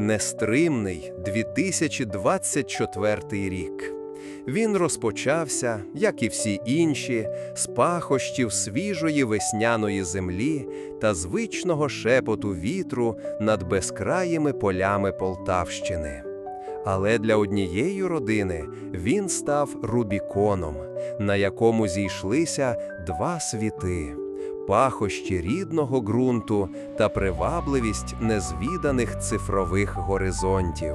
Нестримний 2024 рік. Він розпочався, як і всі інші, з пахощів свіжої весняної землі та звичного шепоту вітру над безкраїми полями Полтавщини. Але для однієї родини він став Рубіконом, на якому зійшлися два світи пахощі рідного ґрунту та привабливість незвіданих цифрових горизонтів.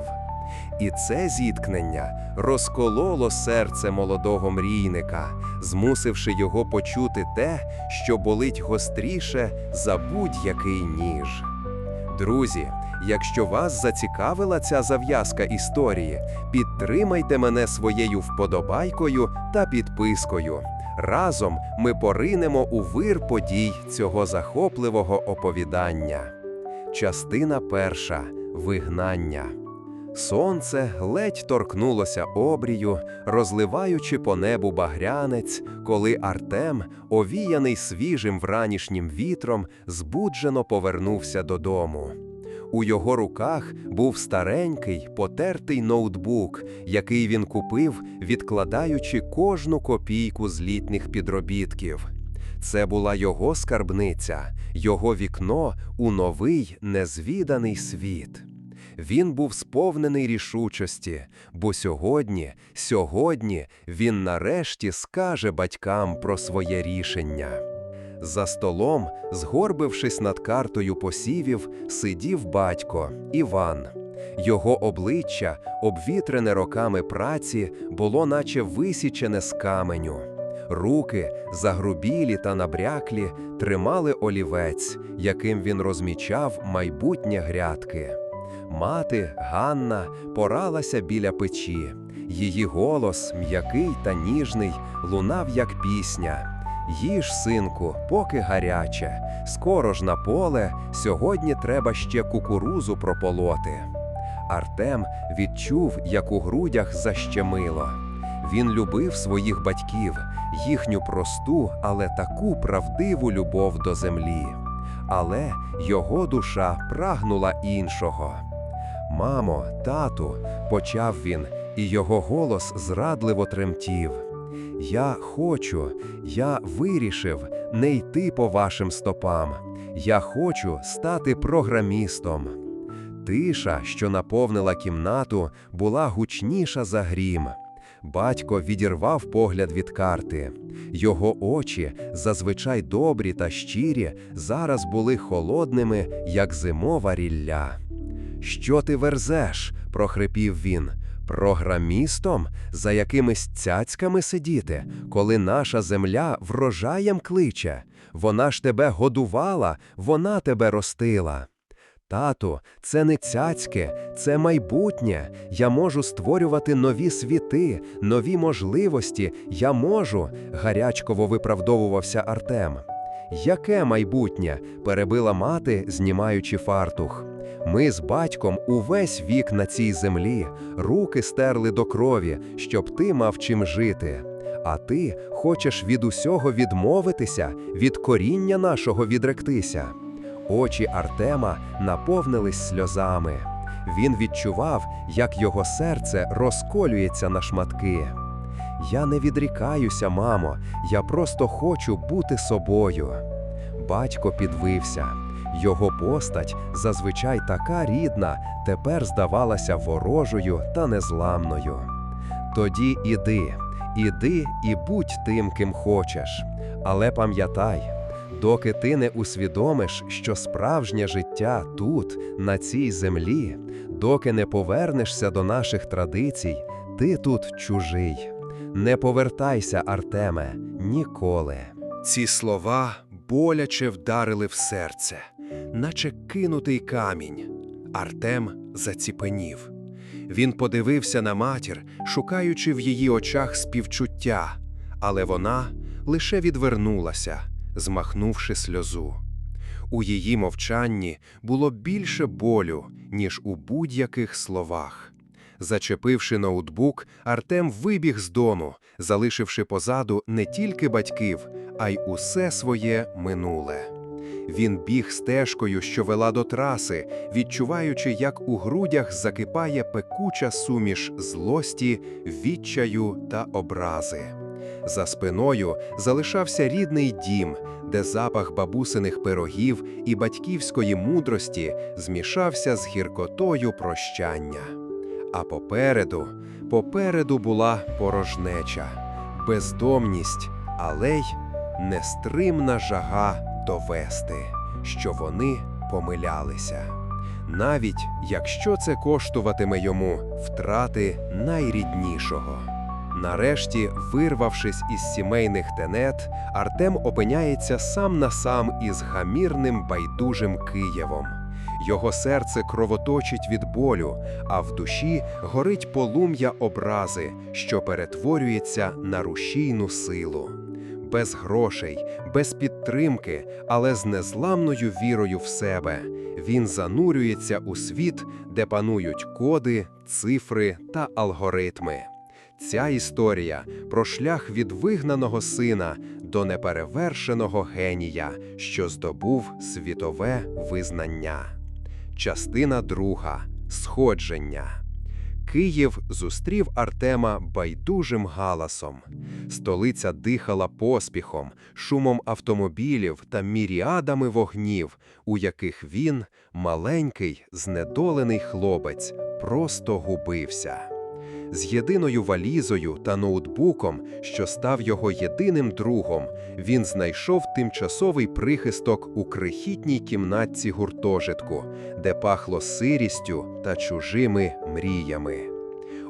І це зіткнення розкололо серце молодого мрійника, змусивши його почути те, що болить гостріше за будь-який ніж. Друзі, якщо вас зацікавила ця зав'язка історії, підтримайте мене своєю вподобайкою та підпискою. Разом ми поринемо у вир подій цього захопливого оповідання. Частина перша вигнання. Сонце ледь торкнулося обрію, розливаючи по небу багрянець, коли Артем, овіяний свіжим вранішнім вітром, збуджено повернувся додому. У його руках був старенький потертий ноутбук, який він купив, відкладаючи кожну копійку з літніх підробітків. Це була його скарбниця, його вікно у новий незвіданий світ. Він був сповнений рішучості, бо сьогодні, сьогодні він нарешті скаже батькам про своє рішення. За столом, згорбившись над картою посівів, сидів батько Іван. Його обличчя, обвітрене роками праці, було наче висічене з каменю. Руки, загрубілі та набряклі, тримали олівець, яким він розмічав майбутнє грядки. Мати Ганна поралася біля печі. Її голос, м'який та ніжний, лунав як пісня. Їж, синку, поки гаряче, скоро ж на поле, сьогодні треба ще кукурузу прополоти. Артем відчув, як у грудях защемило. Він любив своїх батьків, їхню просту, але таку правдиву любов до землі. Але його душа прагнула іншого. Мамо, тату, почав він, і його голос зрадливо тремтів. Я хочу, я вирішив не йти по вашим стопам. Я хочу стати програмістом. Тиша, що наповнила кімнату, була гучніша за грім. Батько відірвав погляд від карти. Його очі, зазвичай добрі та щирі, зараз були холодними, як зимова рілля. Що ти верзеш? прохрипів він. Програмістом, за якимись цяцьками сидіти, коли наша земля врожаєм кличе, вона ж тебе годувала, вона тебе ростила. Тату, це не цяцьке, це майбутнє. Я можу створювати нові світи, нові можливості. Я можу, гарячково виправдовувався Артем. Яке майбутнє? перебила мати, знімаючи фартух. Ми з батьком увесь вік на цій землі, руки стерли до крові, щоб ти мав чим жити. А ти хочеш від усього відмовитися, від коріння нашого відректися. Очі Артема наповнились сльозами. Він відчував, як його серце розколюється на шматки. Я не відрікаюся, мамо, я просто хочу бути собою. Батько підвився. Його постать, зазвичай така рідна, тепер здавалася ворожою та незламною. Тоді іди, іди і будь тим, ким хочеш. Але пам'ятай, доки ти не усвідомиш, що справжнє життя тут, на цій землі, доки не повернешся до наших традицій, ти тут чужий. Не повертайся, Артеме, ніколи. Ці слова боляче вдарили в серце наче кинутий камінь. Артем заціпенів. Він подивився на матір, шукаючи в її очах співчуття, але вона лише відвернулася, змахнувши сльозу. У її мовчанні було більше болю, ніж у будь-яких словах. Зачепивши ноутбук, Артем вибіг з дому, залишивши позаду не тільки батьків, а й усе своє минуле. Він біг стежкою, що вела до траси, відчуваючи, як у грудях закипає пекуча суміш злості, відчаю та образи. За спиною залишався рідний дім, де запах бабусиних пирогів і батьківської мудрості змішався з гіркотою прощання. А попереду, попереду була порожнеча, бездомність, але й нестримна жага довести, що вони помилялися. Навіть якщо це коштуватиме йому втрати найріднішого. Нарешті, вирвавшись із сімейних тенет, Артем опиняється сам на сам із гамірним байдужим Києвом. Його серце кровоточить від болю, а в душі горить полум'я образи, що перетворюється на рушійну силу. Без грошей, без підтримки, але з незламною вірою в себе. Він занурюється у світ, де панують коди, цифри та алгоритми. Ця історія про шлях від вигнаного сина до неперевершеного генія, що здобув світове визнання. Частина друга Сходження. Київ зустрів Артема байдужим галасом. Столиця дихала поспіхом, шумом автомобілів та міріадами вогнів, у яких він, маленький, знедолений хлопець, просто губився. З єдиною валізою та ноутбуком, що став його єдиним другом, він знайшов тимчасовий прихисток у крихітній кімнатці гуртожитку, де пахло сирістю та чужими мріями.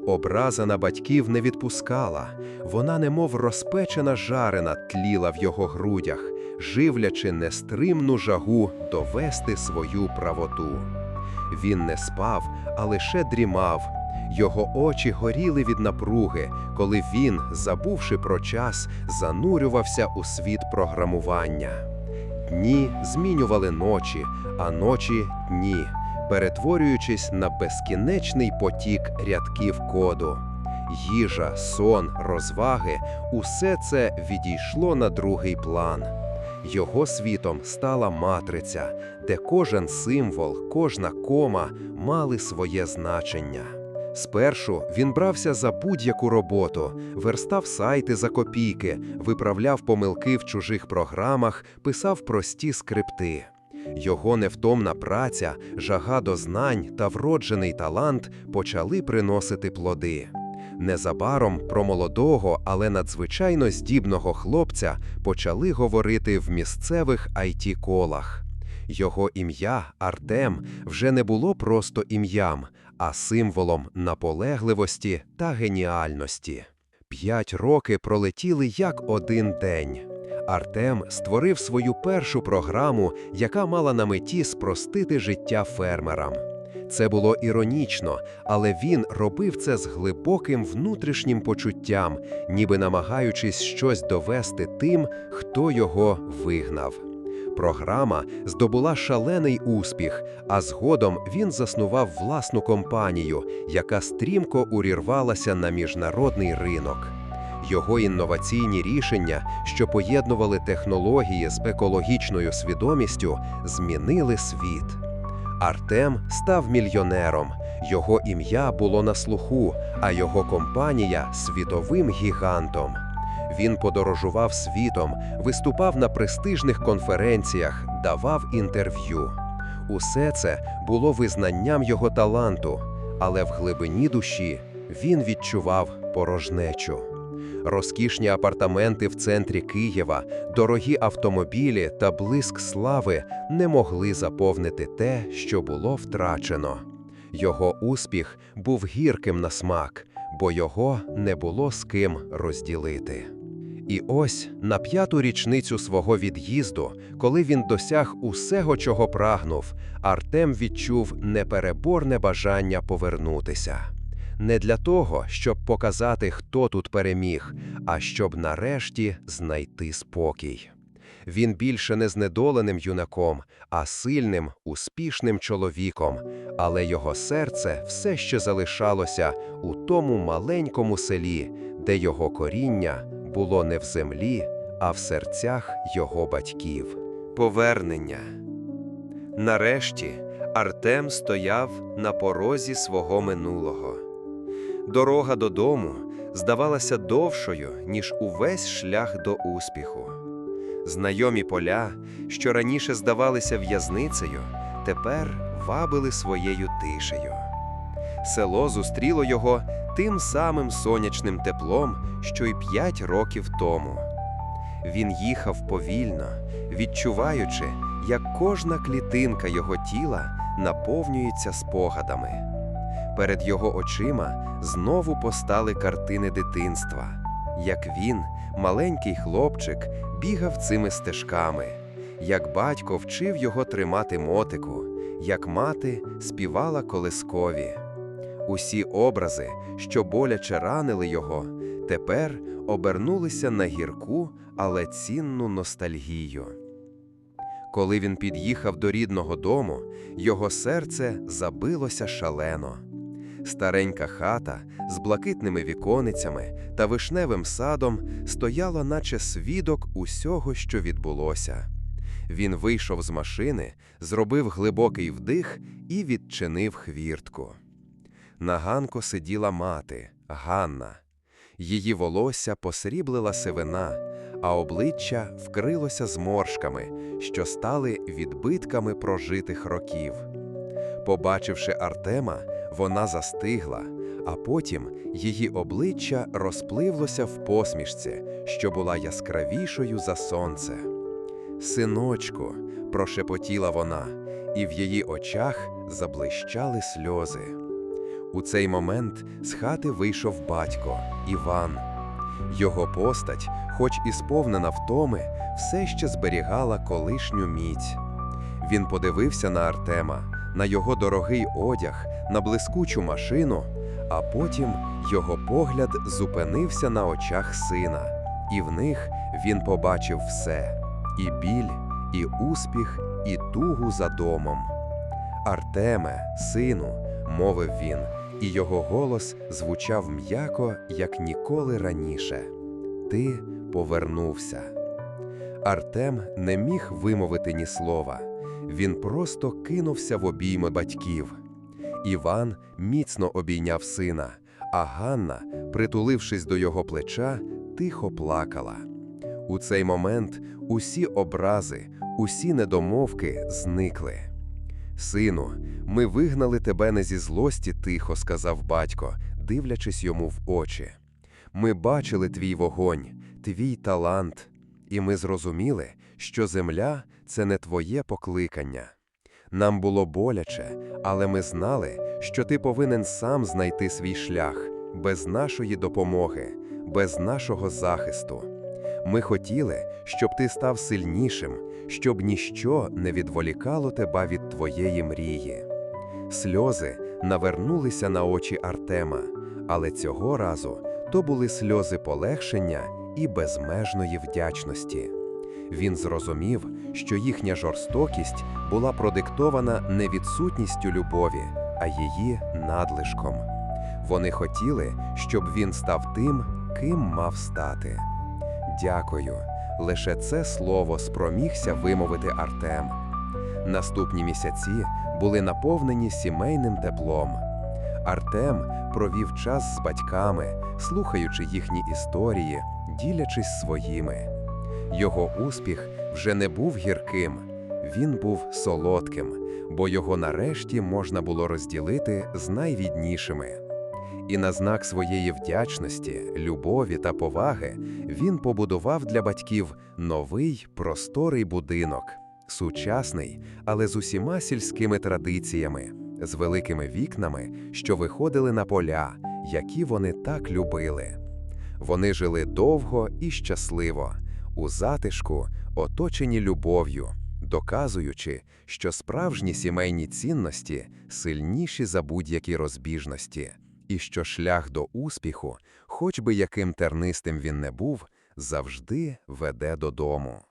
Образа на батьків не відпускала, вона, немов розпечена жарена, тліла в його грудях, живлячи нестримну жагу довести свою правоту. Він не спав, а лише дрімав. Його очі горіли від напруги, коли він, забувши про час, занурювався у світ програмування. Дні змінювали ночі, а ночі дні, перетворюючись на безкінечний потік рядків коду. Їжа, сон, розваги усе це відійшло на другий план. Його світом стала матриця, де кожен символ, кожна кома мали своє значення. Спершу він брався за будь-яку роботу, верстав сайти за копійки, виправляв помилки в чужих програмах, писав прості скрипти. Його невтомна праця, жага до знань та вроджений талант почали приносити плоди. Незабаром про молодого, але надзвичайно здібного хлопця почали говорити в місцевих it колах Його ім'я Артем вже не було просто ім'ям, а символом наполегливості та геніальності. П'ять роки пролетіли як один день. Артем створив свою першу програму, яка мала на меті спростити життя фермерам. Це було іронічно, але він робив це з глибоким внутрішнім почуттям, ніби намагаючись щось довести тим, хто його вигнав. Програма здобула шалений успіх, а згодом він заснував власну компанію, яка стрімко урірвалася на міжнародний ринок. Його інноваційні рішення, що поєднували технології з екологічною свідомістю, змінили світ. Артем став мільйонером, його ім'я було на слуху, а його компанія світовим гігантом. Він подорожував світом, виступав на престижних конференціях, давав інтерв'ю. Усе це було визнанням його таланту, але в глибині душі він відчував порожнечу. Розкішні апартаменти в центрі Києва, дорогі автомобілі та блиск слави не могли заповнити те, що було втрачено. Його успіх був гірким на смак, бо його не було з ким розділити. І ось на п'яту річницю свого від'їзду, коли він досяг усього, чого прагнув, Артем відчув непереборне бажання повернутися. Не для того, щоб показати, хто тут переміг, а щоб нарешті знайти спокій. Він більше не знедоленим юнаком, а сильним, успішним чоловіком, але його серце все ще залишалося у тому маленькому селі, де його коріння було не в землі, а в серцях його батьків. Повернення. Нарешті Артем стояв на порозі свого минулого. Дорога додому здавалася довшою, ніж увесь шлях до успіху. Знайомі поля, що раніше здавалися в'язницею, тепер вабили своєю тишею. Село зустріло його тим самим сонячним теплом, що й п'ять років тому. Він їхав повільно, відчуваючи, як кожна клітинка його тіла наповнюється спогадами. Перед його очима знову постали картини дитинства, як він, маленький хлопчик, бігав цими стежками, як батько вчив його тримати мотику, як мати співала колискові. Усі образи, що боляче ранили його, тепер обернулися на гірку, але цінну ностальгію. Коли він під'їхав до рідного дому, його серце забилося шалено. Старенька хата з блакитними віконицями та вишневим садом стояла, наче свідок усього, що відбулося. Він вийшов з машини, зробив глибокий вдих і відчинив хвіртку. На ганку сиділа мати, Ганна. Її волосся посріблила сивина, а обличчя вкрилося зморшками, що стали відбитками прожитих років. Побачивши Артема, вона застигла, а потім її обличчя розпливлося в посмішці, що була яскравішою за сонце. Синочку, прошепотіла вона, і в її очах заблищали сльози. У цей момент з хати вийшов батько Іван. Його постать, хоч і сповнена втоми, все ще зберігала колишню міць. Він подивився на Артема, на його дорогий одяг, на блискучу машину, а потім його погляд зупинився на очах сина, і в них він побачив все і біль, і успіх, і тугу за домом. Артеме, сину, мовив він, і його голос звучав м'яко, як ніколи раніше. Ти повернувся. Артем не міг вимовити ні слова. Він просто кинувся в обійми батьків. Іван міцно обійняв сина, а Ганна, притулившись до його плеча, тихо плакала. У цей момент усі образи, усі недомовки зникли. Сину, ми вигнали тебе не зі злості, тихо сказав батько, дивлячись йому в очі. Ми бачили твій вогонь, твій талант, і ми зрозуміли, що земля це не твоє покликання. Нам було боляче, але ми знали, що ти повинен сам знайти свій шлях без нашої допомоги, без нашого захисту. Ми хотіли, щоб ти став сильнішим, щоб ніщо не відволікало тебе від твоєї мрії. Сльози навернулися на очі Артема, але цього разу то були сльози полегшення і безмежної вдячності. Він зрозумів, що їхня жорстокість була продиктована не відсутністю любові, а її надлишком. Вони хотіли, щоб він став тим, ким мав стати. Дякую. Лише це слово спромігся вимовити Артем. Наступні місяці були наповнені сімейним теплом. Артем провів час з батьками, слухаючи їхні історії, ділячись своїми. Його успіх вже не був гірким, він був солодким, бо його нарешті можна було розділити з найвіднішими. І на знак своєї вдячності, любові та поваги він побудував для батьків новий просторий будинок, сучасний, але з усіма сільськими традиціями, з великими вікнами, що виходили на поля, які вони так любили. Вони жили довго і щасливо, у затишку, оточені любов'ю, доказуючи, що справжні сімейні цінності сильніші за будь-які розбіжності і що шлях до успіху, хоч би яким тернистим він не був, завжди веде додому.